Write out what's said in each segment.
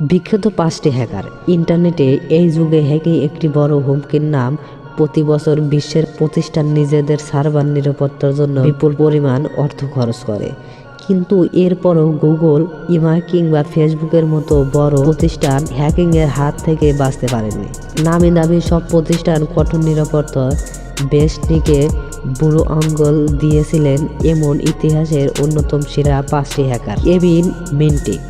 বিখ্যাত পাঁচটি হ্যাকার। ইন্টারনেটে এই যুগে হ্যাকিং একটি বড় হুমকির নাম। প্রতি বছর বিশ্বের প্রতিষ্ঠান নিজেদের সার্ভার নিরাপত্তার জন্য বিপুল পরিমাণ অর্থ খরচ করে। কিন্তু এরপরও গুগল ইমা কিংবা ফেসবুকের মতো বড় প্রতিষ্ঠান হ্যাকিংয়ের হাত থেকে বাঁচতে পারেনি নামি দামি সব প্রতিষ্ঠান কঠোর নিরাপত্তা বেশটিকে বুড়ো আঙ্গল দিয়েছিলেন এমন ইতিহাসের অন্যতম সেরা পাঁচটি হ্যাকার। এবিন মিন্টিক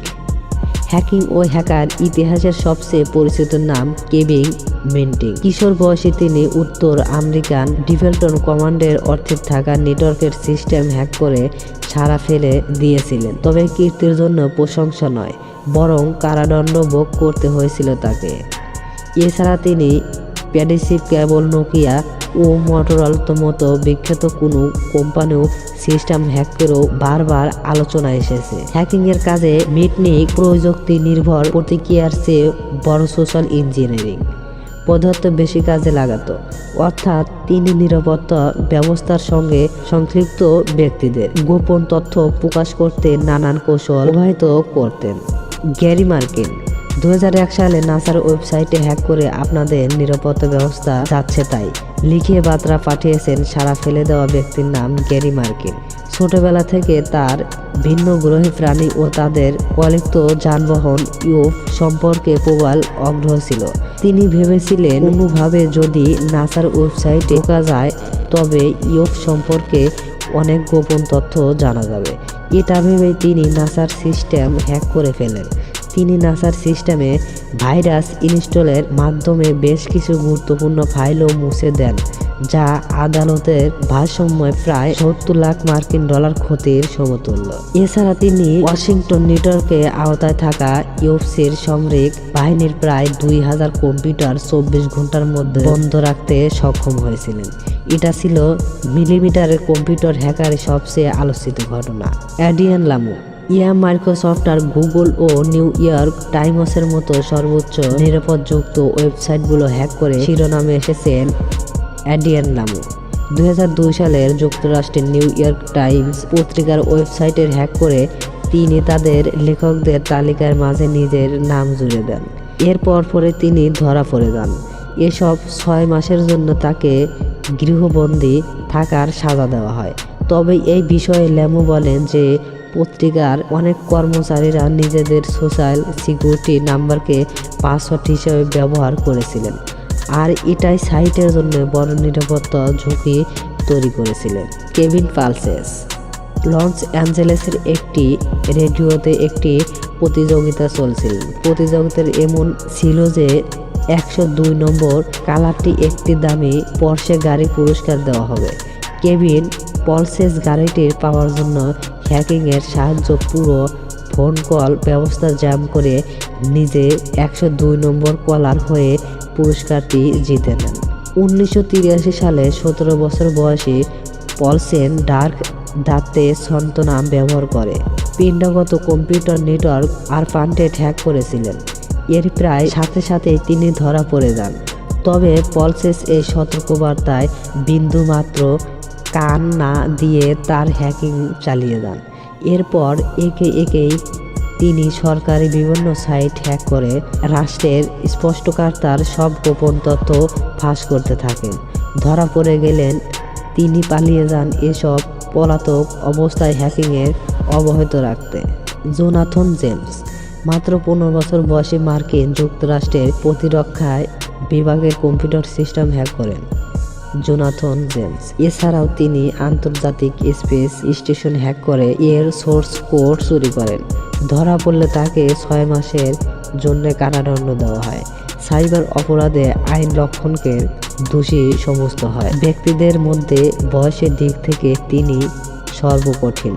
হ্যাকিং ও হ্যাকার ইতিহাসের সবচেয়ে পরিচিত নাম কেবিং মেন্টিং। কিশোর বয়সে তিনি উত্তর আমেরিকান ডিভেলটন কমান্ডের অর্থে থাকা নেটওয়ার্কের সিস্টেম হ্যাক করে ছাড়া ফেলে দিয়েছিলেন। তবে কীর্তির জন্য প্রশংসা নয়, বরং কারাদণ্ড ভোগ করতে হয়েছিল তাকে। এছাড়া তিনি প্যাডিসিভ কেবল নোকিয়া ও মটোরোলার মতো বিখ্যাত কোনো কোম্পানিও সিস্টেম হ্যাক করেও বারবার আলোচনা এসেছে। হ্যাকিং এর কাজে মিটনিক প্রযুক্তি নির্ভর প্রতিক্রিয়ার চেয়ে বড় সোশ্যাল ইঞ্জিনিয়ারিং পদার্থ বেশি কাজে লাগাতো। অর্থাৎ তিনি নিরাপত্তা ব্যবস্থার সঙ্গে সংশ্লিষ্ট ব্যক্তিদের গোপন তথ্য প্রকাশ করতে নানান কৌশল প্রবাহিত করতেন। গ্যারি মার্কিন দু হাজার এক সালে নাসার ওয়েবসাইটে হ্যাক করে আপনাদের নিরাপত্তা ব্যবস্থা যাচ্ছে তাই লিখে বার্তা পাঠিয়েছেন সারা ফেলে দেওয়া ব্যক্তির নাম গ্যারি মার্কিন। ছোটবেলা থেকে তার ভিন্ন গ্রহে প্রাণী ও তাদের কলিত যানবাহন ইউফ সম্পর্কে প্রবল আগ্রহ ছিল। তিনি ভেবেছিলেন কোনোভাবে যদি নাসার ওয়েবসাইটে ঢোকা যায়, তবে ইউফ সম্পর্কে অনেক গোপন তথ্য জানা যাবে। এটা ভেবেই তিনি নাসার সিস্টেম হ্যাক করে ফেলেন। তিনি নাসার সিস্টেমে ভাইরাস ইনস্টলের মাধ্যমে বেশ কিছু গুরুত্বপূর্ণ ফাইলও মুছে দেন, যা আদালতের ভারসাম্যে প্রায় সত্তর লাখ মার্কিন ডলার ক্ষতির সমতুল্য। এছাড়া তিনি ওয়াশিংটন নেটওয়ার্কে আওতায় থাকা ইউএফসির সামরিক বাহিনীর প্রায় দুই হাজার কম্পিউটার চব্বিশ ঘণ্টার মধ্যে বন্ধ রাখতে সক্ষম হয়েছিলেন। এটা ছিল মিলিমিটারের কম্পিউটার হ্যাকারের সবচেয়ে আলোচিত ঘটনা। অ্যাডিয়ান লামু ইয়া, মাইক্রোসফট আর গুগল ও নিউ ইয়র্ক টাইমসের মতো সর্বোচ্চ নিরাপদযুক্ত ওয়েবসাইটগুলো হ্যাক করে শিরোনামে এসেছেন অ্যাডিয়ান লামু দুই সালের যুক্তরাষ্ট্রের নিউ ইয়র্ক টাইমস পত্রিকার ওয়েবসাইটের হ্যাক করে তিনি তাদের লেখকদের তালিকার মাঝে নিজের নাম জুড়ে দেন। এরপর পরে তিনি ধরা পড়ে যান। এসব ছয় মাসের জন্য তাকে গৃহবন্দী থাকার সাজা দেওয়া হয়। তবে এই বিষয়ে ল্যামু বলেন যে পত্রিকার অনেক কর্মচারীরা নিজেদের সোশ্যাল সিকিউরিটি নাম্বারকে পাসওয়ার্ড হিসেবে ব্যবহার করেছিলেন। আর এটাই সাইটের জন্য বড় নিরাপত্তা ঝুঁকি তৈরি করেছিলেন কেভিন পালসেস, লস অ্যাঞ্জেলেসের একটি রেডিওতে একটি প্রতিযোগিতা চলছিল। প্রতিযোগিতার এমন ছিল যে একশো দুই নম্বর কালারটি একটি দামি পর্সে গাড়ি পুরস্কার দেওয়া হবে। কেভিন পলসেস গাড়িটির পাওয়ার জন্য হ্যাকিংয়ের সাহায্য পুরো ফোন কল ব্যবস্থা জ্যাম করে নিজে একশো দুই নম্বর কলার হয়ে পুরস্কারটি জিতে নেন। উনিশশো তিরাশি সালে সতেরো বছর বয়সী পলসেন ডার্ক দাঁতে নাম ব্যবহার করে। পিণ্ডগত কম্পিউটার নেটওয়ার্ক আর ফান্টেড হ্যাক করেছিলেন। এর প্রায় সাথে সাথে তিনি ধরা পড়ে যান। তবে পলসেস এই সতর্কবার্তায় বিন্দু মাত্র কান না দিয়ে তার হ্যাকিং চালিয়ে যান। এরপর একে একেই তিনি সরকারি বিভিন্ন সাইট হ্যাক করে রাষ্ট্রের স্পষ্টকার্তার সব গোপন তথ্য ফাঁস করতে থাকেন। ধরা পড়ে গেলেন, তিনি পালিয়ে যান এসব পলাতক অবস্থায় হ্যাকিংয়ের অবহিত রাখতে। জোনাথন জেমস, মাত্র পনেরো বছর বয়সে মার্কিন যুক্তরাষ্ট্রের প্রতিরক্ষায় বিভাগের কম্পিউটার সিস্টেম হ্যাক করেন। Jonathan James. এছাড়াও তিনি আন্তর্জাতিক স্পেস স্টেশন হ্যাক করে এর সোর্স কোড চুরি করেন। ধরা পড়লে তাকে ছয় মাসের জন্য কারাদণ্ড দেওয়া হয়। সাইবার অপরাধে আইন লক্ষণকে দোষী সমস্ত হয়। ব্যক্তিদের মধ্যে বয়সের দিক থেকে তিনি সর্বকঠিন।